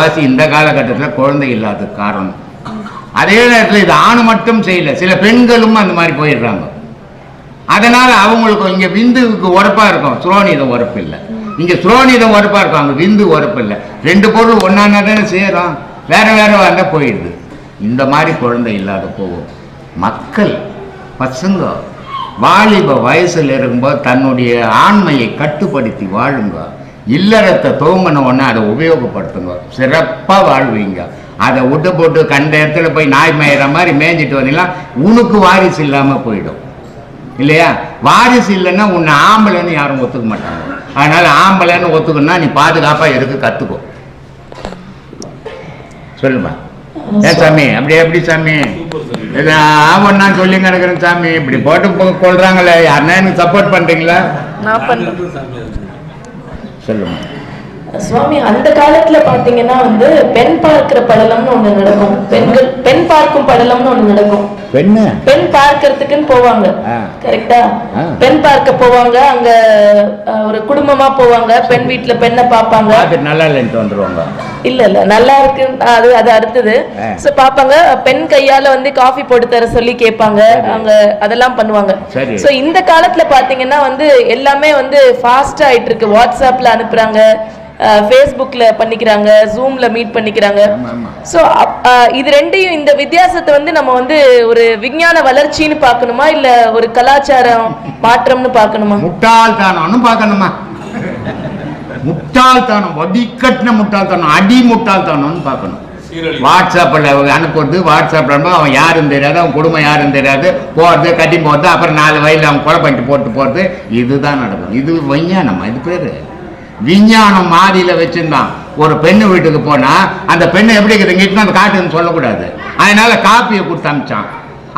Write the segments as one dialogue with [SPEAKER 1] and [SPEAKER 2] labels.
[SPEAKER 1] முக்கால்வாசி இந்த காலகட்டத்தில் குழந்தை இல்லாத காரணம். அதே நேரத்தில் இது ஆண் மட்டும் செய்யல சில பெண்களும் அந்த மாதிரி போயிடுறாங்க. அதனால் அவங்களுக்கு இங்கே விந்துக்கு உரப்பாக இருக்கும் சுரோனிதம் உரப்பு இல்லை. இங்கே சுரோனிதம் உரப்பாக இருக்கும் அங்கே விந்து உரப்பு இல்லை. ரெண்டு பொருள் ஒன்னானா தானே சேரும் வேறு வேறு வந்தால் போயிடுது. இந்த மாதிரி குழந்தை இல்லாத போகும். மக்கள் பசங்க வாலிப வயசில் இருக்கும்போது தன்னுடைய ஆண்மையை கட்டுப்படுத்தி வாழுங்க. இல்லறத்தை தோங்கின உடனே அதை உபயோகப்படுத்துங்க. சிறப்பாக வாழ்வீங்க. அதை விட்டு போட்டு கண்ட இடத்துல போய் நாய் மேயிற மாதிரி மேய்ஞ்சிட்டு வந்தீங்கன்னா உனக்கு வாரிசு இல்லாமல் போயிடும். இல்லையா? வாரிசு இல்லைன்னா உன்னை ஆம்பளைன்னு யாரும் ஒத்துக்க மாட்டாங்க. அதனால ஆம்பளைன்னு ஒத்துக்கணும்னா நீ பாதுகாப்பா இருக்கு கத்துக்கோ. சொல்லுமா? ஏன் சாமி? அப்படி எப்படி சாமி? நான் சொல்லி கிடக்குறேன் சாமி. இப்படி போட்டு கொள்றாங்களே. யாருன்னா எனக்கு சப்போர்ட் பண்றீங்களா? சொல்லுங்க.
[SPEAKER 2] சுவாமி அந்த காலத்துல பாத்தீங்கன்னா வந்து பெண் பார்க்கிற படலம்னு ஒண்ணு நடக்கும். பெண்கள் பெண் பார்க்கும் படலம்னு ஒண்ணு நடக்கும்.
[SPEAKER 1] பெண்ணு?
[SPEAKER 2] பெண் பார்க்கறதுக்குன்னு போவாங்க. கரெக்டா. பெண் பார்க்க போவாங்க. அங்க ஒரு குடும்பமா போவாங்க. பெண் வீட்டுல பெண்ணை பார்ப்பாங்க.
[SPEAKER 1] பார்த்துட்டு நல்லா இல்லைன்ட்டு வந்துருவாங்க
[SPEAKER 2] இல்ல இல்ல. நல்லா இருக்கு. அது அது அடுத்தது. சோ பாப்பாங்க பெண் கையால வந்து காஃபி போட்டு தர சொல்லி கேட்பாங்க. அங்க அதெல்லாம் பண்ணுவாங்க. சோ இந்த காலத்துல பாத்தீங்கன்னா வந்து எல்லாமே வந்து ஃபாஸ்டா ஆயிட்டு இருக்கு வாட்ஸ்அப்ல அனுப்புறாங்க. ஃபேஸ்புக்ல பண்ணிக்கிறாங்க. ஜூம்ல மீட் பண்ணிக்கிறாங்க. சோ இது ரெண்டையும் இந்த வித்தியாசத்தை வந்து நம்ம வந்து ஒரு விஞ்ஞான வளர்ச்சின்னு பார்க்கணுமா? இல்ல ஒரு கலாச்சாரம் மாற்றம்னு பார்க்கணுமா?
[SPEAKER 1] முட்டாள்தானம்னு பார்க்கணுமா? முட்டாள்தானம். வடிகட்டின முட்டாள்தானம். அடி முட்டாள்தானம்னு பார்க்கணும். வாட்ஸ்அப்பில் அனுப்புறது வாட்ஸ்அப்பில் அனுப்ப அவன் யாருன்னு தெரியாது அவன் குடும்பம் யாருன்னு தெரியாது. போகிறது கட்டி போகிறது அப்புறம் நாலு வயலில் அவன் கொலை பண்ணிட்டு போட்டு போகிறது இதுதான் நடக்கும். இது விஞ்ஞானமா? இது பேர். விஞ்ஞானம் மாதியில வச்சிருந்தான். ஒரு பெண்ணு வீட்டுக்கு போனா அந்த பெண்ணு எப்படி இருக்குது இங்கிட்டு அந்த காட்டுன்னு சொல்லக்கூடாது. அதனால காப்பியை கொடுத்து அமிச்சான்.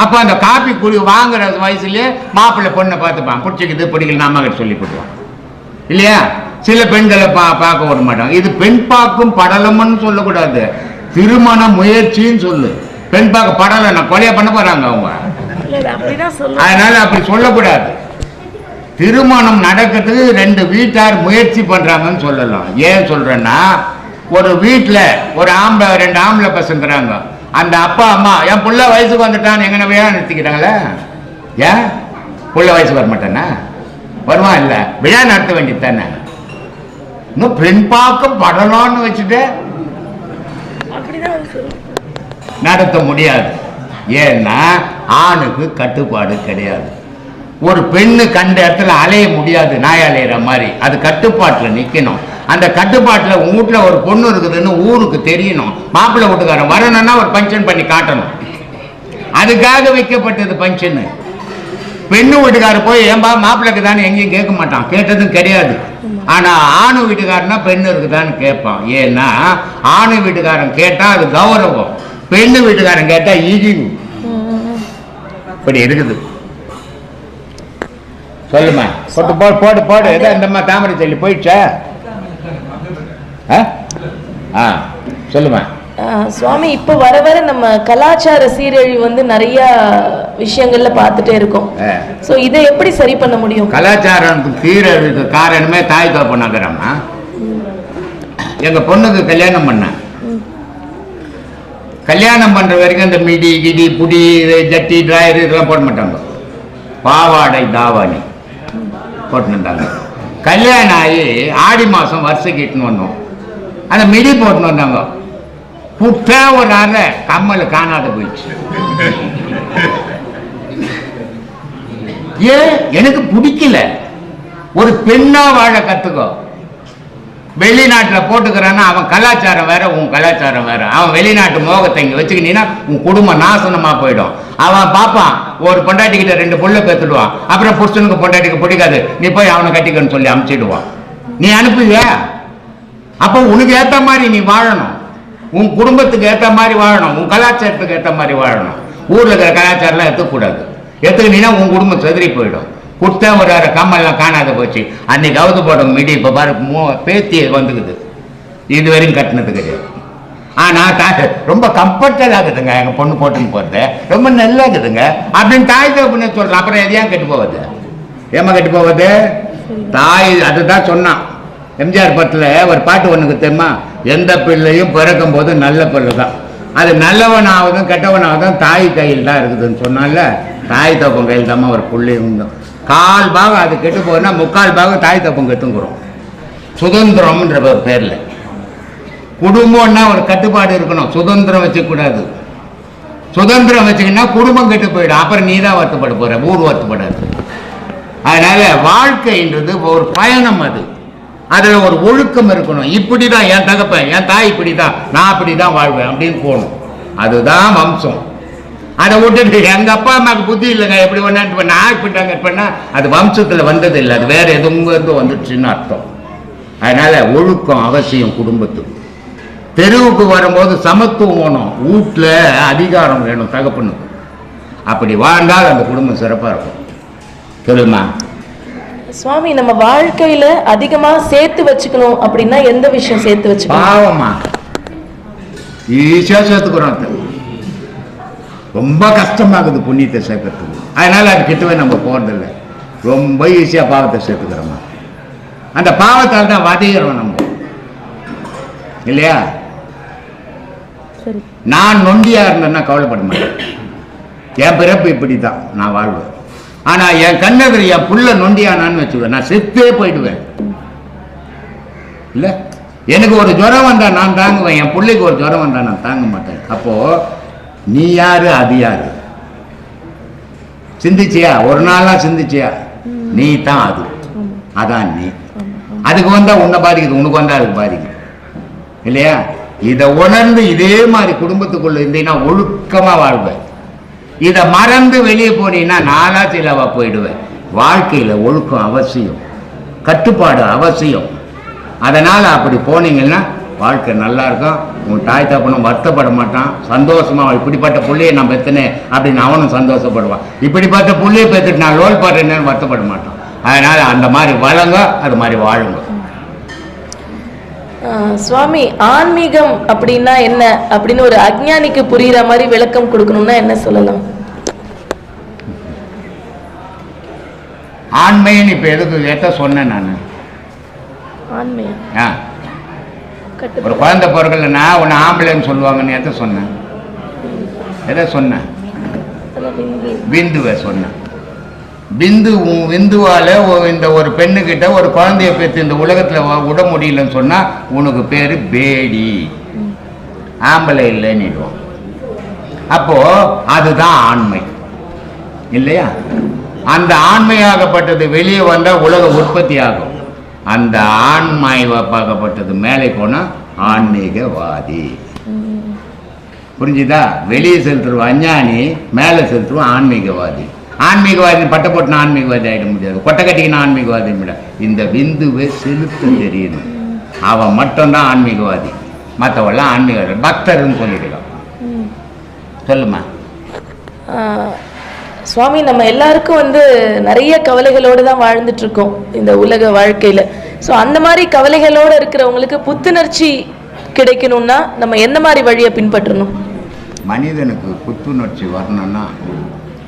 [SPEAKER 1] அப்போ அந்த காப்பி குடி வாங்குற வயசுலயே மாப்பிள்ளை பொண்ணை பார்த்துப்பான். பிடிச்சிக்குது பிடிக்கல அம்மா கிட்ட சொல்லி கொடுவான் இல்லையா? சில பெண்களை பா பார்க்க விட மாட்டாங்க இது பெண் பார்க்கும் படலம்னு சொல்லக்கூடாது. திருமண முயற்சின்னு சொல்லு. பெண் பார்க்க படலம் நான் கொலையா பண்ண போறாங்க அவங்க. அதனால அப்படி சொல்லக்கூடாது. திருமணம் நடக்கிறதுக்கு ரெண்டு வீட்டார் முயற்சி பண்றாங்கன்னு சொல்லலாம். ஏன் சொல்றேன்னா ஒரு வீட்டுல ஒரு ஆம்பளை ரெண்டு ஆம்பளை பசங்கிறாங்க. அந்த அப்பா அம்மா என் புள்ள வயசுக்கு வந்துட்டான் எங்கன விழா நிறுத்திக்கிறாங்களே ஏன்? புள்ள வயசுக்கு வர மாட்டானா வருவான் இல்ல? விழா நடத்த வேண்டியது தானே? இன்னும் பெண் பார்க்க படலாம்னு வச்சுட்டு நடத்த முடியாது. ஏன்னா ஆணுக்கு கட்டுப்பாடு கிடையாது. ஒரு பெண்ணு கண்ட இடத்துல அலைய முடியாது நாய் அலையிற மாதிரி. அது கட்டுப்பாட்டில் நிற்கணும் அந்த கட்டுப்பாட்டில் உங்க வீட்டில் ஒரு பொண்ணு இருக்குதுன்னு ஊருக்கு தெரியணும். மாப்பிள்ளை வீட்டுக்காரன் வரணும்னா ஒரு ஃபங்க்ஷன் பண்ணி காட்டணும். அதுக்காக வைக்கப்பட்டது ஃபங்க்ஷனு பெண்ணு வீட்டுக்காரர் போய் ஏன்பா மாப்பிள்ளைக்கு தானே எங்கேயும் கேட்க மாட்டான். கேட்டதும் கிடையாது. ஆனால் ஆணு வீட்டுக்காரனா பெண்ணு இருக்குதான்னு கேட்பான். ஏன்னா ஆணு வீட்டுக்காரன் கேட்டால் அது கௌரவம். பெண்ணு வீட்டுக்காரன் கேட்டால் ஈகி இப்படி இருக்குது. சொல்லுமா. போட்டு போடு போடு போடு. ஏதோ இந்தம்மா தாமரை சொல்லி போயிடுச்சா? ஆ? ஆ சொல்லுமா
[SPEAKER 2] சுவாமி இப்ப வர வர நம்ம கலாச்சார சீரழிவு வந்து நிறைய விஷயங்கள்ல பார்த்துட்டே இருக்கோம். சோ இதை எப்படி சரி பண்ண முடியும்?
[SPEAKER 1] கலாச்சாரம் தீரதுக்கு காரணமே தாய் தோப்பு நகரம்மா. எங்க பொண்ணுக்கு கல்யாணம் பண்ணேன் கல்யாணம் பண்ற வரைக்கும் இந்த மிடி கிடி புடி ஜட்டி டிராயர் இதெல்லாம் போட மாட்டாங்க. பாவாடை தாவாணி. போட்டுனுட்டாங்க. கல்யாணம் ஆகி ஆடி மாசம் வருஷம் இட்டுன்னு வந்தோம். அந்த மிடி போட்டுன்னு வந்தாங்க. புட்டா ஒரு அரை கம்மல் காணாத போயிடுச்சு. ஏன் எனக்கு பிடிக்கல. ஒரு பெண்ணா வாழ கத்துக்கோ. வெளிநாட்டில் போட்டுக்கிறான்னா அவன் கலாச்சாரம் வேற உன் கலாச்சாரம் வேற. அவன் வெளிநாட்டு மோகத்தை இங்கே வச்சுக்கினீங்கன்னா உன் குடும்பம் நாசனமாக போயிடும். அவன் பார்ப்பான் ஒரு பொண்டாட்டி கிட்ட ரெண்டு புள்ள பெத்துடுவான் அப்புறம் புருஷனுக்கு பொண்டாட்டிக்கு பிடிக்காது. நீ போய் அவனை கட்டிக்கன்னு சொல்லி அமுச்சிடுவான் நீ அனுப்புவியா? அப்போ உனக்கு ஏத்த மாதிரி நீ வாழணும். உன் குடும்பத்துக்கு ஏத்த மாதிரி வாழணும். உன் கலாச்சாரத்துக்கு ஏத்த மாதிரி வாழணும். ஊர்ல இருக்கிற கலாச்சாரம்லாம் எடுத்துக்கூடாது எடுத்துக்கிட்டீங்கன்னா உன் குடும்பம் செதறி போயிடும். கொடுத்தேன் ஒரு அரை கம்மல்லாம் காணாத போச்சு. அன்னைக்கு அவுத்து போட மிடி இப்போ பாரு மூ பேத்தி வந்துக்குது. இது வரையும் கட்டினது கிடையாது ஆனால் தாய் ரொம்ப கம்ஃபர்டபுளாக இருக்குதுங்க எங்கள் பொண்ணு போட்டுன்னு போகிறது ரொம்ப நல்லா இருக்குதுங்க அப்படின்னு தாய் தகப்பனே சொல்கிறேன் அப்புறம் எதையா கெட்டு போவது ஏமா கெட்டு போவது தாய் அதுதான் சொன்னான். எம்ஜிஆர் படத்தில் ஒரு பாட்டு ஒன்றுக்கு தெரியுமா? எந்த பிள்ளையும் பிறக்கும் போது நல்ல பிள்ளை தான் அது நல்லவனாவதும் கெட்டவனாவதும் தாய் கையில் தான் இருக்குதுன்னு சொன்னால தாய் தப்பம் கையில் தான் ஒரு பிள்ளையும் உண்டும் கால் பாகம் அது கெட்டு போகுதுன்னா முக்கால் பாகம் தாய் தப்பம் கெட்டுங்கிறோம். சுதந்திரம்ன்ற ஒரு பேரில். குடும்பம்னா ஒரு கட்டுப்பாடு இருக்கணும். சுதந்திரம் வச்சுக்கூடாது. சுதந்திரம் வச்சுக்கினா குடும்பம் கெட்டு போயிடும். அப்புறம் நீ தான் வருத்தப்பட போற. ஊர் வருத்தப்படாது. அதனால வாழ்க்கைன்றது ஒரு பயணம் அது. அதில் ஒரு ஒழுக்கம் இருக்கணும். இப்படி தான் என் தகப்பன் என் தாய் இப்படி தான் நான் அப்படிதான் வாழ்வேன் அப்படின்னு போகணும். அதுதான் வம்சம். அதை விட்டுட்டு எங்கள் அப்பா அம்மாவுக்கு புத்தி இல்லைங்க. எப்படி ஒண்ணாட்டு நான் இப்படிட்டாங்க பண்ணா அது வம்சத்தில் வந்தது இல்லை அது வேறு எதுவும் வந்து வந்துடுச்சுன்னு அர்த்தம். அதனால் ஒழுக்கம் அவசியம் குடும்பத்துக்கு. தெருவுக்கு வரும்போது சமத்துவம் வேணும். வீட்டில் அதிகாரம் வேணும் தகப்பனுக்கு அப்படி வாழ்ந்தால் அந்த குடும்பம் சிறப்பாக இருக்கும். சொல்லுமா?
[SPEAKER 2] சுவாமி நம்ம வாழ்க்கையில அதிகமா சேர்த்து வச்சுக்கணும் அப்படின்னா எந்த விஷயம் சேர்த்து வச்சுக்கணும்?
[SPEAKER 1] பாவமா? ஈஸியாக சேர்த்துக்கிறோம் ரொம்ப கஷ்டமாகுது புண்ணியத்தை சேர்க்கறதுக்கு. அதனால அது கிட்டவே நம்ம போகிறதில்ல ரொம்ப ஈஸியாக பாவத்தை சேர்த்துக்கிறோமா? அந்த பாவத்தால் தான் வதைகிறோம் நம்ம. இல்லையா? நான் நொண்டியா இருந்தேன்னா கவலைப்பட மாட்டேன். என் பிறப்பு இப்படி தான் நான் வாழ்வேன். ஆனா என் கண்ணெதிரி என் புள்ள நொண்டியானான்னு வச்சுக்குவேன் நான் செத்தே போயிடுவேன். இல்ல? எனக்கு ஒரு ஜுரம் வந்தா நான் தாங்குவேன் என் பிள்ளைக்கு ஒரு ஜுரம் வந்தா நான் தாங்க மாட்டேன். அப்போ நீ யாரு அது யாரு? சிந்திச்சியா? ஒரு நாளா சிந்திச்சியா? நீ தான் அது. அதான் நீ. அதுக்கு வந்தா உன்னை பாதிக்குது உனக்கு வந்தா அதுக்கு பாதிக்குது. இல்லையா? இதை உணர்ந்து இதே மாதிரி குடும்பத்துக்குள்ள இருந்தீங்கன்னா ஒழுக்கமாக வாழ்வேன். இதை மறந்து வெளியே போனீங்கன்னா நாளா சிலவா போயிடுவேன். வாழ்க்கையில் ஒழுக்கம் அவசியம். கட்டுப்பாடு அவசியம். அதனால் அப்படி போனீங்கன்னா வாழ்க்கை நல்லா இருக்கும். உன் தாய் தப்பனும் வருத்தப்பட மாட்டான். சந்தோஷமா இப்படிப்பட்ட புள்ளையை நான் பெத்தனே அப்படின்னு அவனும் சந்தோஷப்படுவான். இப்படிப்பட்ட புள்ளையை பெற்றுட்டு நான் லோல் படுறேன்னு வருத்தப்பட மாட்டான். அதனால் அந்த மாதிரி வளங்க அது மாதிரி வாழுங்க.
[SPEAKER 2] சுவாமி ஆன்மீகம் அப்படின்னா என்ன? அப்படின்னு ஒரு அஜ்ஞானிக்கு புரியுற மாதிரி விளக்கம் கொடுக்கணும்னா என்ன சொல்லலாம்?
[SPEAKER 1] ஆண்மைன்னு இப்போ எதுக்கு எத்த சொன்னேன் நான்.
[SPEAKER 2] ஆன்மையா
[SPEAKER 1] ஆ. ஒரு குழந்தை பிறகுலன்னா உன்னை ஆம்பளைன்னு சொல்லுவாங்கன்னு எதை சொன்னேன். எதை சொன்னேன்? பிந்துவை சொன்னேன். பிந்து விந்துவால் இந்த ஒரு பெண்ணுக்கிட்ட ஒரு குழந்தைய பெற்று இந்த உலகத்தில் விட முடியலன்னு சொன்னால் உனக்கு பேர் பேடி. ஆம்பளை இல்லைன்னுடுவோம் அப்போ அதுதான் ஆண்மை. இல்லையா? அந்த ஆண்மையாகப்பட்டது வெளியே வந்தால் உலக உற்பத்தி ஆகும். அந்த ஆண்மையாகப்பட்டது மேலே போனால் ஆன்மீகவாதி. புரிஞ்சுதா? வெளியே செலுத்துருவோம் அஞ்ஞானி மேலே செலுத்துருவோம் ஆன்மீகவாதி. ஆன்மீகவாதி பட்டை போட்டு ஆன்மீகவாதி ஆகிட முடியாது. கொட்டை கட்டிக்கின ஆன்மீகவாதி விட இந்த விந்துவை செலுத்த தெரியணும் அவன் மட்டும்தான் ஆன்மீகவாதி. மற்றவெல்லாம் ஆன்மீகவாதி. பக்தர்னு சொல்லிக்கலாம் சொல்லுமா?
[SPEAKER 2] சுவாமி நம்ம எல்லாருக்கும் வந்து நிறைய கவலைகளோடு தான் வாழ்ந்துட்டு இருக்கோம் இந்த உலக வாழ்க்கையில. ஸோ அந்த மாதிரி கவலைகளோடு இருக்கிறவங்களுக்கு புத்துணர்ச்சி கிடைக்கணும்னா நம்ம எந்த மாதிரி வழியை பின்பற்றணும்?
[SPEAKER 1] மனிதனுக்கு புத்துணர்ச்சி வரணும்னா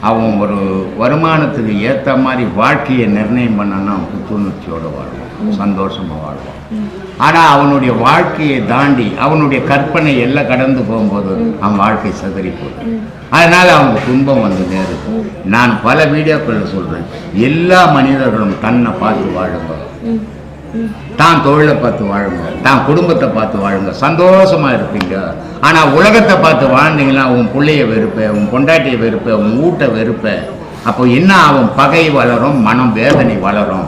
[SPEAKER 1] அவன் ஒரு வருமானத்துக்கு ஏற்ற மாதிரி வாழ்க்கையை நிர்ணயம் பண்ணனா அவன் புத்துணர்ச்சியோட வாழ்வான் சந்தோஷமா வாழ்வான் ஆனால் அவனுடைய வாழ்க்கையை தாண்டி அவனுடைய கற்பனை எல்லாம் கடந்து போகும்போது அவன் வாழ்க்கை சிதறி போகும் அதனால அவனுக்கு துன்பம் வந்து நேருது நான் பல வீடியோக்களில் சொல்றேன் எல்லா மனிதர்களும் தன்னை பார்த்து வாழுங்க. தான் தொழிலை பார்த்து வாழுங்க தான் குடும்பத்தை பார்த்து வாழுங்க. சந்தோஷமாக இருப்பீங்க. ஆனால் உலகத்தை பார்த்து வாழ்ந்தீங்கன்னா உன் பிள்ளைய வெறுப்ப உன் பொண்டாட்டியை வெறுப்ப உன் வீட்டை வெறுப்ப. அப்போ என்ன ஆகும்? பகை வளரும் மனம் வேதனை வளரும்.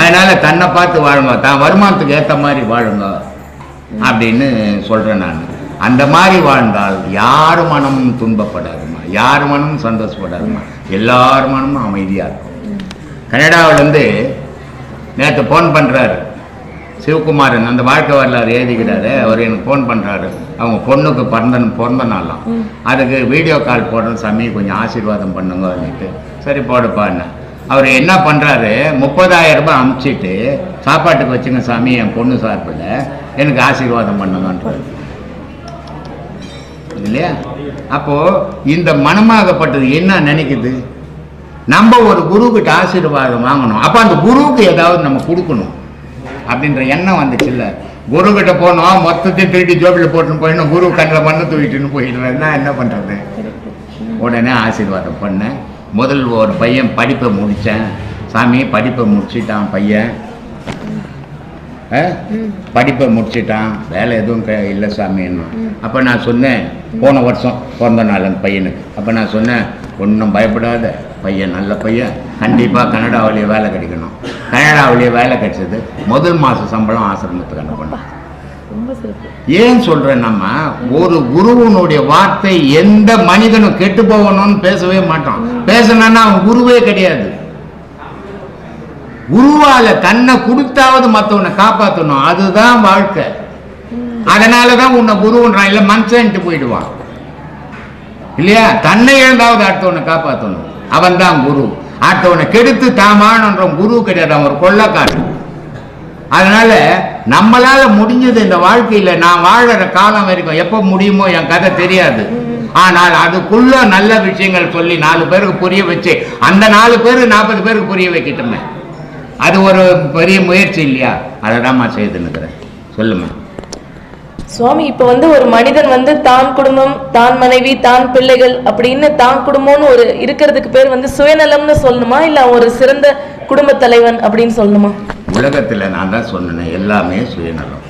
[SPEAKER 1] அதனால் தன்னை பார்த்து வாழுங்க தான் வருமானத்துக்கு ஏற்ற மாதிரி வாழுங்க அப்படின்னு சொல்கிறேன் நான். அந்த மாதிரி வாழ்ந்தால் யார் மனமும் துன்பப்படாதுமா? யார் மனமும் சந்தோஷப்படாதுமா? எல்லார் மனமும் அமைதியாக இருக்கும். கனடாவிலேருந்து நேற்று ஃபோன் பண்ணுறாரு சிவகுமாரன் அந்த வாழ்க்கை வரலாறு எழுதிக்கிறாரு. அவர் எனக்கு ஃபோன் பண்ணுறாரு அவங்க பொண்ணுக்கு பிறந்த பிறந்த நாளாம் அதுக்கு வீடியோ கால் போடுறோம் சாமி கொஞ்சம் ஆசீர்வாதம் பண்ணுங்கன்னுட்டு சரி போடுப்பான்னு அவர் என்ன பண்ணுறாரு முப்பதாயிரம் ரூபாய் அமுச்சிட்டு சாப்பாட்டுக்கு வச்சுங்க சாமி என் பொண்ணு சார்பில் எனக்கு ஆசீர்வாதம் பண்ணுங்கன்றாரு. இல்லையா? அப்போ இந்த மனமாகப்பட்டது என்ன நினைக்குது? நம்ம ஒரு குருக்கிட்ட ஆசீர்வாதம் வாங்கணும். அப்போ அந்த குருவுக்கு ஏதாவது நம்ம கொடுக்கணும். அப்படின்ற எண்ணம் வந்துச்சுல்ல. குரு கிட்ட போனோம் மொத்தத்தையும் திருப்பி ஜோபியில் போட்டுன்னு போயிடணும். குரு கண்ணில் மண்ணை தூக்கிட்டுன்னு போயிடுறேன்னா என்ன பண்ணுறது உடனே ஆசீர்வாதம் பண்ணேன் முதல் ஒரு பையன் படிப்பை முடித்தேன் சாமி படிப்பை முடிச்சிட்டான் பையன். படிப்பை முடிச்சிட்டான். வேலை எதுவும் க- இல்லை சாமின்னு. அப்போ நான் சொன்னேன் போன வருஷம் பிறந்த நாள் அந்த பையனுக்கு. அப்போ நான் சொன்னேன் ஒன்றும் பயப்படாத. பையன் நல்ல பையன். கண்டிப்பாக கனடாவிலேயே வேலை கிடைக்கணும். கனடாவிலேயே வேலை கிடைச்சது முதல் மாத சம்பளம் ஆசிரமத்துக்கு அனுப்பணும் ஏன் சொல்றேன் நம்ம? ஒரு குருவனுடைய வார்த்தை எந்த மனிதனும் கெட்டு போகணும்னு பேசவே மாட்டான். பேசினான்னா அவன் குருவே கிடையாது. குருவால தன்னை கொடுத்தாவது மத்தவனை காப்பாத்தணும். அதுதான் வாழ்க்கை. அதனாலதான் உன்னை குருன்றான் இல்ல மனுஷன்ட்டு போயிடுவான். இல்லையா? தன்னை இழந்தாவது அடுத்தவனை காப்பாத்தணும். அவன் தான் குரு. அடுத்தவனை கெடுத்து தாமானன்ற குரு கிடையாது அவன் ஒரு கொள்ளக்காரன். அதனால நம்மளால முடிஞ்சது இந்த வாழ்க்கையில நான் வாழற காலம் வரைக்கும் எப்போ முடியுமோ என் கதை தெரியாது. ஆனால் அதுக்குள்ள நல்ல விஷயங்கள் சொல்லி நாலு பேருக்கு புரிய வச்சு அந்த நாலு பேர் நாற்பது பேருக்கு புரிய வைக்கட்டுமே. அது ஒரு பெரிய முயற்சி இல்லையா? அதை தான்மா செய்துன்னுக்கிறேன். சொல்லுமா.
[SPEAKER 2] சுவாமி இப்ப வந்து ஒரு மனிதன் வந்து தான் குடும்பம் தான் மனைவி தான் பிள்ளைகள் அப்படின்னு தான் குடும்பம்னு ஒரு இருக்கிறதுக்கு பேர் வந்து சுயநலம்னு சொல்லணுமா? இல்ல ஒரு சிறந்த குடும்ப தலைவன் அப்படின்னு சொல்லணுமா?
[SPEAKER 1] உலகத்தில் நான் தான் சொன்னேன் எல்லாமே சுயநலம்.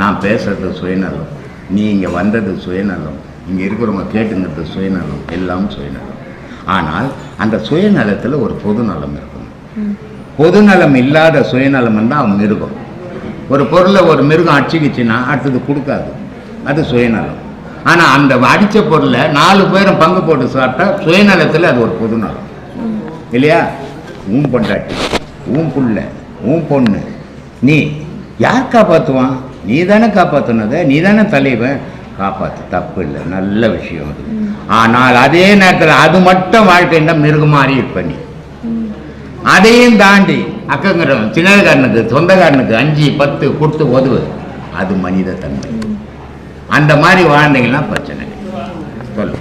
[SPEAKER 1] நான் பேசுறது சுயநலம். நீ இங்கே வந்தது சுயநலம். இங்கே இருக்கிறவங்க கேட்டுங்கிறது சுயநலம். எல்லாம் சுயநலம். ஆனால் அந்த சுயநலத்தில் ஒரு பொதுநலம் இருக்கணும். பொதுநலம் இல்லாத சுயநலம் தான் அவன் மிருகம் ஒரு பொருளை ஒரு மிருகம் அடிச்சுக்கிச்சுன்னா அடுத்தது கொடுக்காது. அது சுயநலம். ஆனால் அந்த அடித்த பொருளை நாலு பேரும் பங்கு போட்டு சாப்பிட்டா சுயநலத்தில் அது ஒரு பொதுநலம். இல்லையா? உன் பொண்டாட்டி உன் புள்ள உன் பொண்ணு. நீ யார் காப்பாற்றுவான் நீ தானே காப்பாற்றுனதை நீ தானே தலைவன். காப்பாற்று தப்பு இல்லை. நல்ல விஷயம் அது. ஆனால் அதே நேரத்தில் அது மட்டும் வாழ்க்கைன்னா மிருகமாறி இருப்ப நீ. அதையும் தாண்டி அக்கங்கிறவன் சின்னக்காரனுக்கு சொந்தக்காரனுக்கு அஞ்சு பத்து கொடுத்து உதவு அது மனித தன்மை. அந்த மாதிரி வாழ்ந்தீங்கன்னா பிரச்சனை. சொல்லு.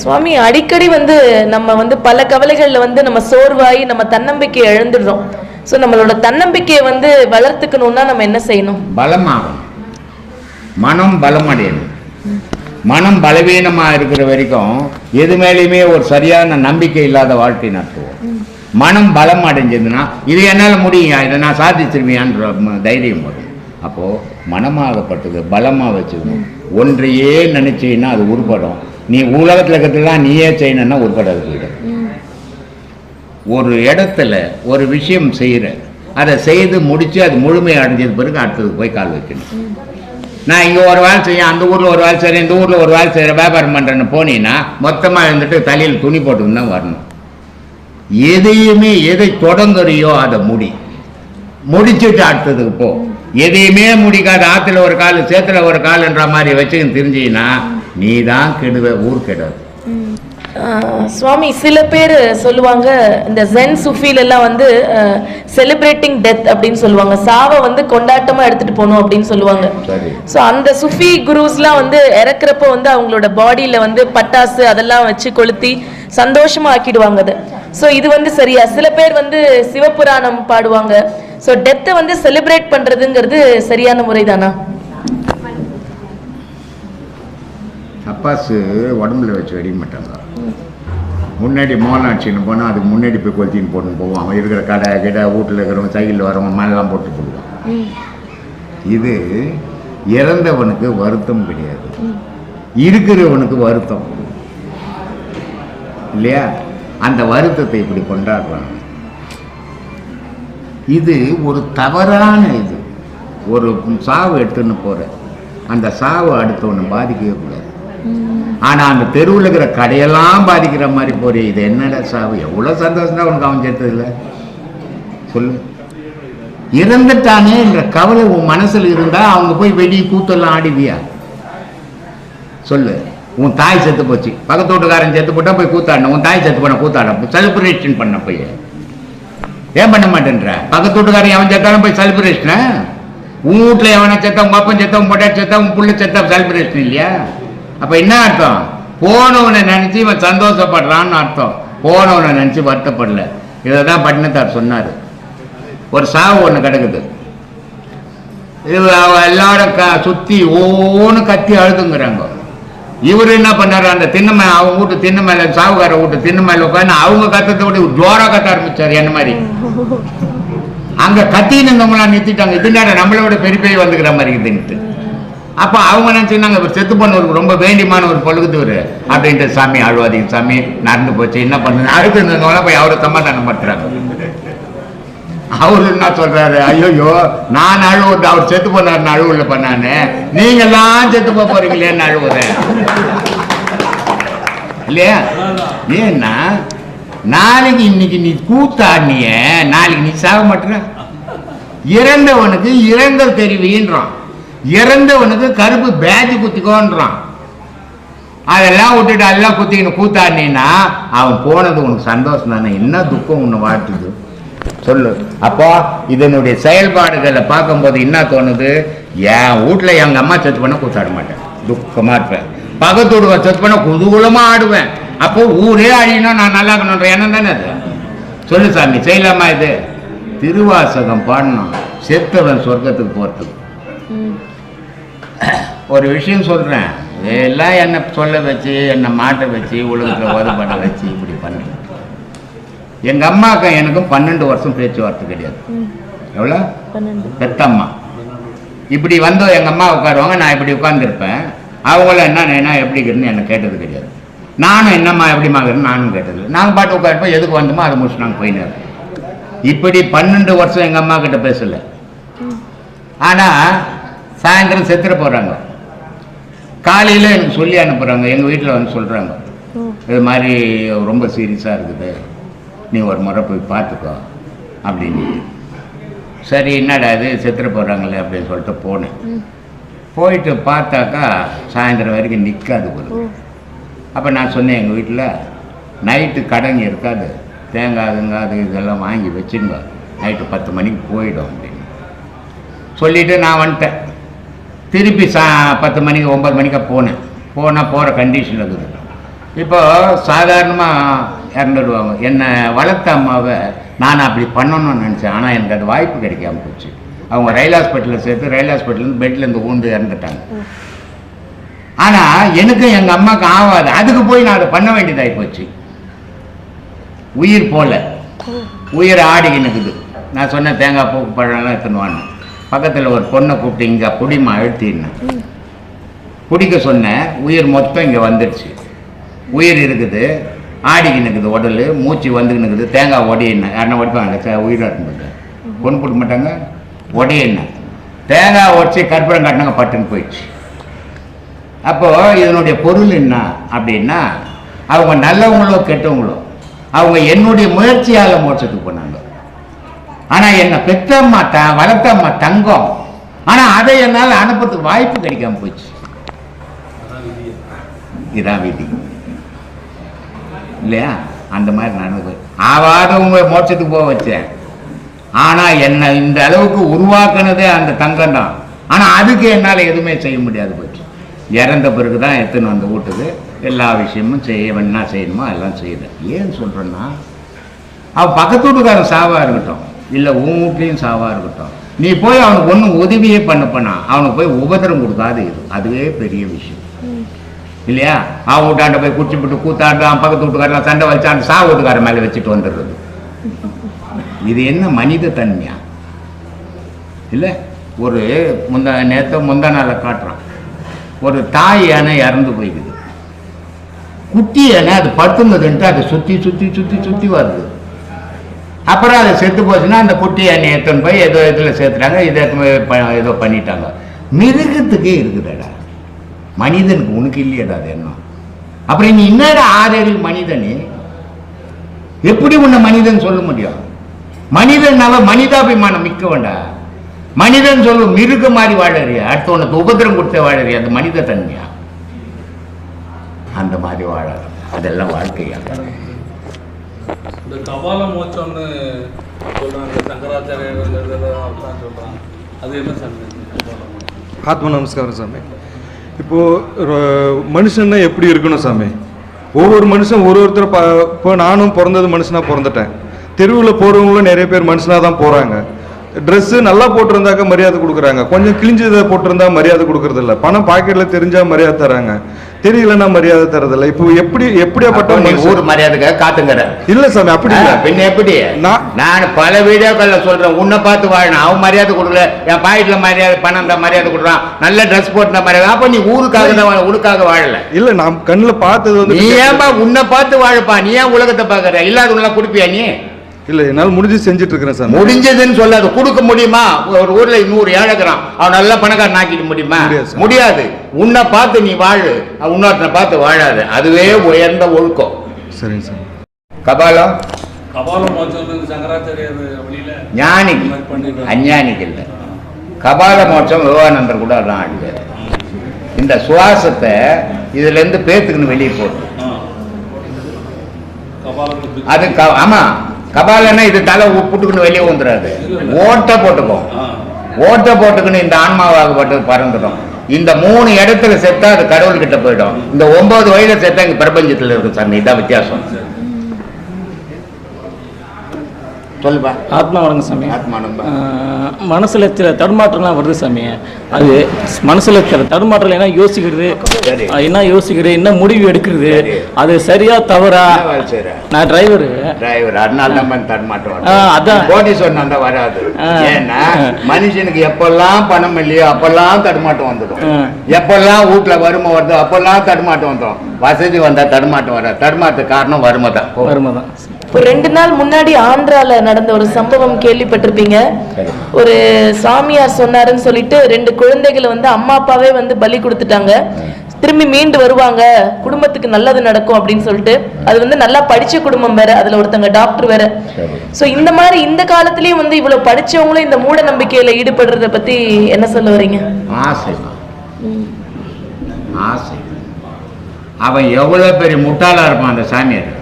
[SPEAKER 2] சுவாமி அடிக்கடி வந்து நம்ம வந்து பல கவலைகள்ல வந்து நம்ம சோர்வாகி நம்ம தன்னம்பிக்கையை இழந்துடுறோம். ஸோ நம்மளோட தன்னம்பிக்கையை வந்து வளர்த்துக்கணும்னா நம்ம என்ன செய்யணும்?
[SPEAKER 1] பலமாகும் மனம் பலமடையணும். மனம் பலவீனமா இருக்கிற வரைக்கும் எது மேலேயுமே ஒரு சரியான நம்பிக்கை இல்லாத வாழ்க்கை நடத்துவோம் மனம் பலம் அடைஞ்சதுன்னா இது என்னால் முடியும்? இதை நான் சாதிச்சிருவியான்ற தைரியம் வரும். அப்போ மனமாகப்பட்டது பலமா வச்சுக்கணும். ஒன்றையே நினைச்சீங்கன்னா அது உருப்படும். நீ உலகத்தில் இருக்கிறதுலாம் நீயே செய்யணும்னா உருப்படாது போயிடும். ஒரு இடத்துல ஒரு விஷயம் செய்கிற அதை செய்து முடிச்சு அது முழுமை அடைஞ்சது பிறகு அடுத்தது போய் கால் வைக்கணும். நான் இங்கே ஒரு வேலை செய்ய அந்த ஊரில் ஒரு வேலை செய்கிறேன் இந்த ஊரில் ஒரு வேலை செய்கிற வியாபாரம் பண்ணுறேன்னு போனீங்கன்னா மொத்தமாக இருந்துட்டு தலையில் துணி போட்டுன்னு தான் வரணும். எதையுமே எதை தொடங்குறியோ அதை முடி. முடிச்சுட்டு அடுத்ததுக்கு போ. எதையுமே முடிக்காத ஆற்றுல ஒரு கால் சேத்துல ஒரு கால்ன்ற மாதிரி வச்சுக்கின்னு தெரிஞ்சின்னா நீ தான் கெடுவ ஊர் கெடாது.
[SPEAKER 2] சுவாமி சில பேர் சொல்லுவாங்க இந்த ஜென் சுஃபில எல்லாம் வந்து செலிப்ரேட்டிங் டெத் அப்படின்னு சொல்லுவாங்க. சாவை வந்து கொண்டாட்டமா எடுத்துட்டு போகணும் அப்படின்னு சொல்லுவாங்க. ஸோ அந்த சுஃபி குருஸ்லாம் வந்து இறக்குறப்ப வந்து அவங்களோட பாடியில வந்து பட்டாசு அதெல்லாம் வச்சு கொளுத்தி சந்தோஷமா ஆக்கிடுவாங்க அது. ஸோ இது வந்து சரியா? சில பேர் வந்து சிவபுராணம் பாடுவாங்க. ஸோ டெத்தை வந்து செலிப்ரேட் பண்ணுறதுங்கிறது சரியான முறை தானா
[SPEAKER 1] அப்பாஸு உடம்புல வச்சு வெடிக்க மாட்டாங்க. முன்னாடி மோனாட்சின்னு போனால் அதுக்கு முன்னாடி போய் கொளுத்தின்னு போட்டுன்னு போவோம். அவன் இருக்கிற கடை கிடை வீட்டில் இருக்கிறவங்க சைக்கிளில் வரவங்க மழைலாம் போட்டு போடுவான். இது இறந்தவனுக்கு வருத்தம் கிடையாது. இருக்கிறவனுக்கு வருத்தம். இல்லையா? அந்த வருத்தத்தை இப்படி கொண்டாடுறாங்க. இது ஒரு தவறான இது. ஒரு சாவு எடுத்துன்னு போகிற அந்த சாவு அடுத்தவனை பாதிக்கவே கூடாது. ஆனால் அந்த தெருவில் இருக்கிற கடையெல்லாம் பாதிக்கிற மாதிரி போறே இது என்னடா சாவு? எவ்வளோ சந்தோஷம் தான் உனக்கு அவன் சேர்த்ததில்ல சொல்லு. இறந்துட்டானே என்ற கவலை உன் மனசில் இருந்தால் அவங்க போய் வெடி கூத்தெல்லாம் ஆடிவியா? சொல்லு. உன் தாய் செத்து போச்சு. பக்கத்து வீட்டுக்காரன் செத்து போட்டா போய் கூத்தாடணும். உன் தாய் செத்து போன கூத்தாட செலிப்ரேஷன் பண்ண போய். ஏன் பண்ண மாட்டேன்ற? பக்கத்து வீட்டுக்காரன் எவன் செத்தாலும் போய் செலிப்ரேஷனா உன் வீட்டில் எவனை செத்தா உங்க அப்பன் செத்தா உன் பொட்டா செத்தா உன் புள்ள செத்தா செலிப்ரேஷன் இல்லையா? அப்போ என்ன அர்த்தம்? போனவனை நினச்சி இவன் சந்தோஷப்படுறான்னு அர்த்தம். போனவனை நினச்சி வருத்தப்படல. இதை தான் பட்டினத்தார் சொன்னார். ஒரு சாவு ஒன்று கிடக்குது. இது அவ எல்லாரும் க சுற்றி ஓன்னு கத்தி அழுதுங்கிறாங்க. இவர் என்ன பண்ணாரு? அந்த திண்ணை அவங்க வீட்டு திண்ணை சாவுக்கார சாவுகார வீட்டு திண்ணை உட்காந்து அவங்க கத்தத்தை விட ஜோரா கத்த ஆரம்பிச்சாரு என்ன மாதிரி? அங்க கத்தின்னு இருந்தவங்களாம் நிறுத்திட்டாங்க. இது நேரம் நம்மளை விட பெரிய பெரிய வந்துக்கிற மாதிரி இருக்குதுன்ட்டு. அப்போ அவங்க நினச்சிருந்தாங்க இவர் செத்து போனவருக்கு ரொம்ப வேண்டியமான ஒரு பொழுதுவர் அப்படின்ட்டு சாமி அழுவாதீங்க சாமி நடந்து போச்சு. என்ன பண்ணுது? அடுத்து இருந்தவங்களாம் போய் அவரை சமாதானம் பண்றாங்க. அவரு என்ன சொல்றாரு? ஐயோ நான் அழுவது அவர் செத்து போனார் அழுவுல பண்ணானு நீங்க எல்லாம் செத்து போக போறீங்களேன்னு அழுவுறேன் இல்லையா? ஏன்னா நாளைக்கு இன்னைக்கு நீ கூத்தாடினிய நாளைக்கு நீ சாக மாட்டேற. இறந்தவனுக்கு இரங்கல் தெரிவின்றான் இறந்தவனுக்கு கருப்பு பேஜ் குத்திக்கோன்றான். அதெல்லாம் விட்டுட்டு எல்லாம் குத்திக்கின்னு கூத்தாடினா அவன் போனது உனக்கு சந்தோஷம் தானே? என்ன துக்கம் உன்னை வாழ்த்துது? சொல்லு. அப்போ இதனுடைய செயல்பாடுகளை பார்க்கும்போது என்ன தோணுது? என் வீட்டில் எங்கள் அம்மா செத்து பண்ண கூத்தாட மாட்டேன். துக்கமாக இருப்பேன். பக்கத்து வீடு செத்து பண்ண குதூகூலமாக ஆடுவேன். அப்போ ஊரே அழியணும் நான் நல்லா இருக்கணுன்ற எண்ணம் தானே அது? சொல்லு சாமி செய்யலாமா இது? திருவாசகம் பாடணும். செத்தவன் சொர்க்கத்துக்கு போகிறதுக்கு ஒரு விஷயம் சொல்கிறேன் எல்லாம் என்னை சொல்ல வச்சு என்னை மாட்ட வச்சு உலகத்தில் உதவி பண்ண வச்சு இப்படி பண்ணுறேன் எங்கள் அம்மாக்கும் எனக்கும் பன்னெண்டு வருஷம் பேச்சுவார்த்தை கிடையாது. எவ்வளோ? பெத்தம்மா. இப்படி வந்து எங்கள் அம்மா உட்காருவாங்க நான் இப்படி உட்காந்துருப்பேன் அவங்கள என்ன என்ன எப்படி இருக்குன்னு என்னை கேட்டது கிடையாது. நானும் என்னம்மா எப்படிமா இருக்குன்னு நானும் கேட்டது நாங்கள் பாட்டு உட்காருப்போம் எதுக்கு வந்தோமோ அதை முடிச்சு நாங்கள் இருப்போம். இப்படி பன்னெண்டு வருஷம் எங்கள் அம்மா கிட்ட பேசலை. ஆனால் சாயந்தரம் செத்துற போகிறாங்க காலையில் எனக்கு சொல்லி அனுப்புகிறாங்க எங்கள் வீட்டில் வந்து சொல்கிறாங்க இது மாதிரி ரொம்ப சீரியஸாக இருக்குது. நீ ஒரு முறை போய் பார்த்துக்கோ அப்படின்னு. சரி என்னடா இது? செத்துற போகிறாங்களே அப்படின்னு சொல்லிட்டு போனேன். போயிட்டு பார்த்தாக்கா சாயந்தரம் வரைக்கும் நிற்காது போல. அப்போ நான் சொன்னேன் எங்கள் வீட்டில் நைட்டு கடன் இருக்காது. தேங்காய் அதுங்க அது இதெல்லாம் வாங்கி வச்சுங்க நைட்டு பத்து மணிக்கு போயிடும் அப்படின்னு. சொல்லிவிட்டு நான் வந்துட்டேன். திருப்பி சா பத்து மணிக்கு ஒம்பது மணிக்கு போனேன். போனால் போகிற கண்டிஷன் இருக்குது. இப்போ சாதாரணமாக இறந்துடுவாங்க. என்னை வளர்த்த அம்மாவை நான் அப்படி பண்ணணும்னு நினச்சேன். ஆனால் எனக்கு அது வாய்ப்பு கிடைக்காம போச்சு. அவங்க ரயில் ஹாஸ்பிட்டலில் சேர்த்து ரயில் ஹாஸ்பிட்டலேருந்து பெட்லேருந்து ஊண்டு இறந்துட்டாங்க. ஆனால் எனக்கும் எங்கள் அம்மாவுக்கு ஆகாது அதுக்கு போய் நான் அதை பண்ண வேண்டியதாகி போச்சு. உயிர் போல. உயிர் ஆடிக்கின்னு இருக்குது. நான் சொன்னேன் தேங்காய் பூ பழம்லாம் எடுத்துன்னு பக்கத்தில் ஒரு பொண்ணை கூப்பிட்டு இங்கே புடிமா அழுத்தின்னு பிடிக்க சொன்னேன். உயிர் மொத்தம் இங்கே வந்துடுச்சு. உயிர் இருக்குது. ஆடிக்கின்னு இருக்குது உடல் மூச்சு வந்துக்கின்னு இருக்குது தேங்காய் உடையின்னு யாருன்னா உடைப்பாங்க உயிராக இருக்கும்போது பொண்ணு போட மாட்டாங்க உடையின்னு தேங்காய் உடச்சி கற்பூரம் காட்டினாங்க பட்டுன்னு போயிடுச்சு. அப்போது இதனுடைய பொருள் என்ன அப்படின்னா அவங்க நல்லவங்களோ கெட்டவங்களோ அவங்க என்னுடைய முயற்சியால் மோட்சத்துக்கு போனாங்க. ஆனால் என்னை பெற்றம்மா த வளர்த்தம்மா தங்கம். ஆனால் அதை என்னால் அனுப்புறதுக்கு வாய்ப்பு கிடைக்காம போச்சு இதான் விதி. இல்லையா? அந்த மாதிரி நடந்து ஆவாதவங்க மோட்சத்துக்கு போக வச்சேன். ஆனால் என்னை இந்த அளவுக்கு உருவாக்குனதே அந்த தங்கம் தான். ஆனால் அதுக்கு என்னால் எதுவுமே செய்ய முடியாது போச்சு. இறந்த பிறகு தான் எடுத்துன்னு வந்து வீட்டுக்கு எல்லா விஷயமும் செய்ய வேணா செய்யணுமோ? எல்லாம் செய்யுது ஏன் சொல்கிறேன்னா அவன் பக்கத்து வீட்டுக்காரன் சாவாக இருக்கட்டும். இல்லை உன் வீட்லேயும் சாவாக இருக்கட்டும். நீ போய் அவனுக்கு ஒன்றும் உதவியே பண்ண பண்ணா அவனுக்கு போய் உபத்திரம் கொடுக்காது இது. அதுவே பெரிய விஷயம். இல்லையா? அவன் வீட்டாண்ட போய் குடிச்சு போட்டு அவன் பக்கத்து வீட்டுக்காரெல்லாம் சண்டை வச்சாண்டு சா வீட்டுக்கார மேலே வச்சுட்டு வந்துடுறது. இது என்ன மனித தன்மையா? இல்லை? ஒரு முந்த நேற்ற முந்தா நாளை காட்டுறான். ஒரு தாய் யானை இறந்து போய்க்குது. குட்டி யானை அது படுத்துனதுன்ட்டு அதை சுற்றி சுற்றி சுற்றி சுற்றி வருது. அப்புறம் அதை செத்து போச்சுன்னா அந்த குட்டி யானை எடுத்துன்னு போய் ஏதோ இதில் சேர்த்துட்டாங்க இதை போய் ப- ஏதோ பண்ணிட்டாங்க. மிருகத்துக்கே இருக்குதுடா. மனிதனுக்கு உனக்கு இல்லையடா அது என்ன? அப்புறம் நீ என்னடா ஆறறிவு மனிதனே? எப்படி உன்னை மனிதன் சொல்ல முடியும்? மனிதனால மனிதாபிமானம் மிக்க வேண்டா மனிதன் சொல்லும் மிருக மாதிரி வாழறியா? அடுத்து உனக்கு உபத்திரம் கொடுத்த வாழறியா? அது மனித தன்மையா? அந்த மாதிரி வாழாது. அதெல்லாம் வாழ்க்கையா?
[SPEAKER 3] இந்த கபால மோட்சம்னு சொல்றாங்க சொல்றாங்க. அது என்ன மோட்சம்
[SPEAKER 4] ஆத்ம நமஸ்காரம் சாமி. இப்போது மனுஷன்னா எப்படி இருக்கணும் சாமி? ஒவ்வொரு மனுஷன் ஒரு ஒருத்தர் ப இப்போ நானும் பிறந்தது மனுஷனாக பிறந்துட்டேன். தெருவில் போகிறவங்களும் நிறைய பேர் மனுஷனாக தான் போகிறாங்க ட்ரெஸ்ஸு நல்லா போட்டிருந்தாக்க மரியாதை கொடுக்குறாங்க. கொஞ்சம் கிழிஞ்சதை போட்டிருந்தா மரியாதை கொடுக்குறதில்ல. பணம் பாக்கெட்டில் தெரிஞ்சால் மரியாதை தராங்க. தெரியலன்னா மரியாதை தரதில்ல. இப்போ எப்படி எப்படியாப்பட்ட?
[SPEAKER 1] ஊர் மரியாதைக்காக காத்துங்கிற.
[SPEAKER 4] இல்ல சாமி அப்படி இல்ல.
[SPEAKER 1] பின்ன எப்படி?
[SPEAKER 4] நான்-
[SPEAKER 1] பல வீடியோக்கள்ல சொல்றேன். உன்னை பார்த்து வாழணும் அவன் மரியாதை கொடுக்கல. என் பாக்கெட்ல மரியாதை பணம் தான் மரியாதை கொடுக்குறான். நல்ல ட்ரெஸ் போட்டு மரியாதை. அப்ப நீ ஊருக்காக தான் உனக்காக வாழல.
[SPEAKER 4] இல்ல நான் கண்ணுல பார்த்தது வந்து
[SPEAKER 1] நீ ஏன்பா உன்னை பார்த்து வாழப்பா? நீ ஏன் உலகத்தை பாக்குற இல்லாதவங்களாம் கொடுப்பியா நீ?
[SPEAKER 4] இல்ல என்னால முடிஞ்சு செஞ்சுட்டு இருக்கிறேன் சாமி
[SPEAKER 1] முடிஞ்சதுன்னு சொல்லாது கொடுக்க முடியுமா? ஒரு ஊர்ல நூறு ஏழைக்கிறான். அவன் நல்ல பணக்காரன் ஆக்கிட முடியுமா?
[SPEAKER 4] முடியாது சார்.
[SPEAKER 1] உன்னை பார்த்து நீ வாழு. இன்னொருத்தனை பார்த்து வாழாது. அதுவே உயர்ந்த ஒழுக்கம்.
[SPEAKER 4] சரிங்க சாமி
[SPEAKER 1] கபாலம்
[SPEAKER 3] கபால மோட்சம்னு சங்கராச்சாரியர் வழியில.
[SPEAKER 1] அஞ்ஞானிக்கு இல்லை கபால மோட்சம் விவேகானந்தர் கூட அதான் ஆடுவார் இந்த சுவாசத்தை இதுல இருந்து பேத்துக்குன்னு வெளியே.
[SPEAKER 3] கபாலத்துக்கு
[SPEAKER 1] அது க ஆமா. கபாலன்னா இது தலை புட்டுக்குன்னு வெளியே வந்துடாது ஓட்டை போட்டுக்கும். ஓட்டை போட்டுக்குன்னு இந்த ஆன்மாவாகப்பட்டது பறந்துடும். இந்த மூணு இடத்துல செத்தா அது கடவுள் கிட்ட போயிடும். இந்த ஒன்பது வயதுல செத்தா இங்க பிரபஞ்சத்துல இருக்கு சாமி இதான் வித்தியாசம். சொல்லுப்பா
[SPEAKER 5] ஆத்மா வணக்கம் சாமி
[SPEAKER 1] ஆத்மா நம்ப
[SPEAKER 5] மனசுல சில தடுமாற்றம்லாம் வருது சாமி அது மனசுல சில தடுமாற்றம் என்ன யோசிக்கிறது என்ன யோசிக்கிறது என்ன முடிவு எடுக்கிறது. அது சரியா தவறா? நான் டிரைவரு
[SPEAKER 1] டிரைவர் அதனால தான்
[SPEAKER 5] ஆ, அதான்.
[SPEAKER 1] கோடீஸ்வரன் அந்த வராது. ஏன்னா. மனுஷனுக்கு எப்பெல்லாம் பணம் இல்லையோ அப்பெல்லாம் தடுமாட்டம் வந்துடும். எப்பெல்லாம் வீட்டுல வறுமை வருதோ அப்பெல்லாம் தடுமாட்டம் வந்துடும் வசதி வந்தா தடுமாட்டம் வராது தடுமாட்டத்துக்கு காரணம் வறுமை தான் போ.
[SPEAKER 5] வருமாதான்
[SPEAKER 2] ஒரு ரெண்டு நாள் முன்னாடி ஆந்திரால நடந்த ஒரு சம்பவம் கேள்விப்பட்டிருப்பீங்க. ஒரு சாமியார் சொன்னாருன்னு சொல்லிட்டு ரெண்டு குழந்தைகளை வந்து அம்மா அப்பாவே வந்து பலி கொடுத்துட்டாங்க. திரும்பி மீண்டு வருவாங்க. குடும்பத்துக்கு நல்லது நடக்கும் அப்படின்னு சொல்லிட்டு. அது வந்து நல்லா படிச்ச குடும்பம் வேற அதுல ஒருத்தங்க டாக்டர் வேற. சோ இந்த மாதிரி இந்த காலத்திலயும் வந்து இவ்வளவு படிச்சவங்களும் இந்த மூட நம்பிக்கையில ஈடுபடுறத பத்தி என்ன சொல்ல வரீங்க?
[SPEAKER 1] ஆசை. ஆசை. அவன் எவ்வளவு பெரிய முட்டாளா இருப்பான் அந்த சாமியார்.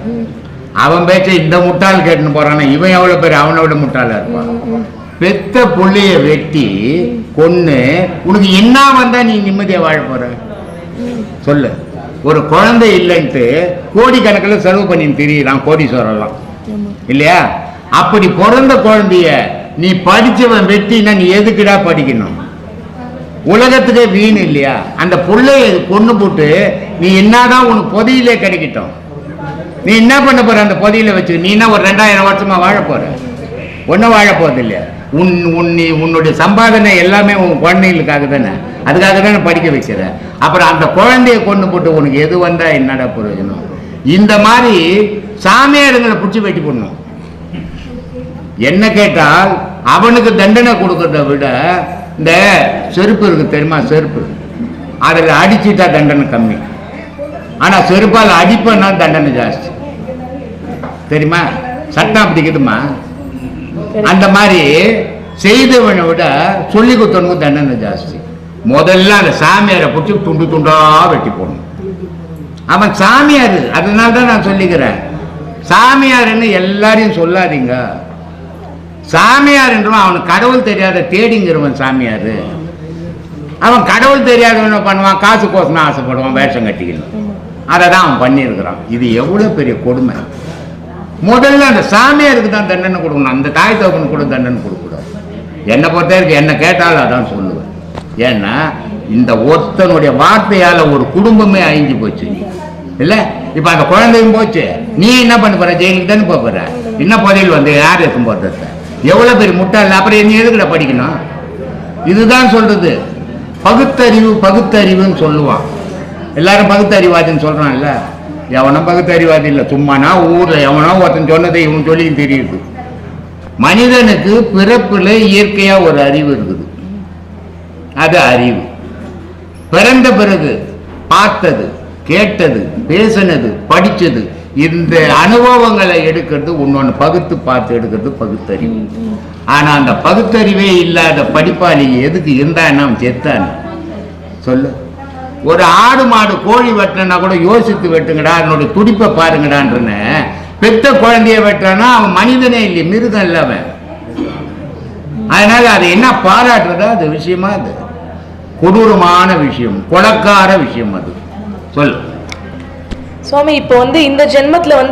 [SPEAKER 1] அவன் பேச்ச இந்த முட்டாள் கேட்டுன்னு போறானா இவன் எவ்வளவு பேர்? அவனோட முட்டாளா இருப்பான். பெத்த புள்ளைய வெட்டி கொன்னு உனக்கு என்ன வந்தா நீ நிம்மதியா வாழ போற? சொல்லு. ஒரு குழந்தை இல்லைன்ட்டு கோடிக்கணக்கில் செலவு பண்ணி திரியிறான் கோடீஸ்வரெல்லாம் இல்லையா? அப்படி பிறந்த குழந்தைய நீ படிச்சவன் வெட்டினா நீ எதுக்குடா படிக்கணும்? உலகத்துக்கே வீண் இல்லையா? அந்த புள்ளைய கொண்டு போட்டு நீ என்னதான் உனக்கு பொதியிலே கிடைக்கட்டும். நீ என்ன பண்ண போற அந்த பொதியில வச்சு? நீ என்ன ஒரு ரெண்டாயிரம் வருஷமா வாழ போற. ஒன்றும் வாழ போறது இல்லையா உன் உன் நீ உன்னுடைய சம்பாதனை எல்லாமே உன் குழந்தைகளுக்காக தானே? அதுக்காக தானே படிக்க வைக்கிற. அப்புறம் அந்த குழந்தைய கொண்டு போட்டு உனக்கு எது வந்தா என்னடா பிரயோஜனம் இந்த மாதிரி சாமியாருங்களை பிடிச்சி வெட்டி போடணும். என்ன கேட்டால் அவனுக்கு தண்டனை கொடுக்கறத விட இந்த செருப்பு இருக்கு தெரியுமா? செருப்பு. அதில் அடிச்சுட்டா தண்டனை கம்மி. ஆனா செருப்பால் அடிப்பேன்னா தண்டனை ஜாஸ்தி. தெரியுமா? சட்டம் அப்படி இருக்குதுமா அந்த மாதிரி செய்தவனை விட சொல்லி கொடுத்தவனுக்கு தண்டனை ஜாஸ்தி. முதல்ல அந்த சாமியாரை பிடிச்சி துண்டு துண்டா வெட்டி போடணும். அவன் சாமியார். அதனால தான் நான் சொல்லிக்கிறேன். சாமியாருன்னு எல்லாரையும் சொல்லாதீங்க. சாமியார் என்றவன் அவனுக்கு கடவுள் தெரியாத தேடிங்கிறவன் சாமியார். அவன் கடவுள் தெரியாதவன பண்ணுவான்? காசு கோசம் ஆசைப்படுவான் வேஷம் கட்டிக்கணும் அதை தான் அவன் பண்ணியிருக்கிறான். இது எவ்வளோ பெரிய கொடுமை. முதல்ல அந்த சாமியாருக்கு தான் தண்டனை கொடுக்கணும். அந்த தாய் தகப்பனுக்கு கூட தண்டனை கொடுக்கக்கூடாது. என்னை பொறுத்த வரைக்கும் என்ன கேட்டாலும் அதான் சொல்லுவேன். ஏன்னா இந்த ஒருத்தனுடைய வார்த்தையால் ஒரு குடும்பமே அழிஞ்சு போச்சு. இல்லை? இப்போ அந்த குழந்தையும் போச்சு. நீ என்ன பண்ண போகிற ஜெயிலுக்கு தானே போக என்ன பதவியில் வந்து யார் இருக்கும் போறது எவ்வளோ பெரிய முட்டாள் அப்புறம் நீ எதுக்கிட்ட படிக்கணும்? இதுதான் சொல்கிறது பகுத்தறிவு பகுத்தறிவுன்னு சொல்லுவான். எல்லாரும் பகுத்தறிவாதின்னு சொல்றான்ல. எவனும் பகுத்தறிவாதி இல்லை. சும்மானா ஊரில் எவனோ ஒருத்தன் சொன்னதை இவன் சொல்லி தெரியுது. மனிதனுக்கு பிறப்பில் இயற்கையாக ஒரு அறிவு இருக்குது. அது அறிவு. பிறந்த பிறகு பார்த்தது கேட்டது பேசினது படித்தது இந்த அனுபவங்களை எடுக்கிறது இன்னொன்று பகுத்து பார்த்து எடுக்கிறது பகுத்தறிவு. ஆனால் அந்த பகுத்தறிவே இல்லாத படிப்பாளி எதுக்கு இருந்தான் அவன் செத்தான் சொல்லு. ஒரு ஆடு மாடு கோழி வெட்டினா கூட யோசித்து வெட்டுங்கடா என்னோட துடிப்பை பாருங்கடான்றன பெத்த குழந்தைய வெட்டுறானா அவன் மனிதனே இல்லை மிருகம் இல்லை அவன். அதனால அது என்ன பாராட்டுறதா? அது விஷயமா அது. கொடூரமான விஷயம் கொலக்கார விஷயம் அது. சொல்லு
[SPEAKER 2] சுவாமி இப்போ வந்து இந்த ஜென்மத்தில் வந்து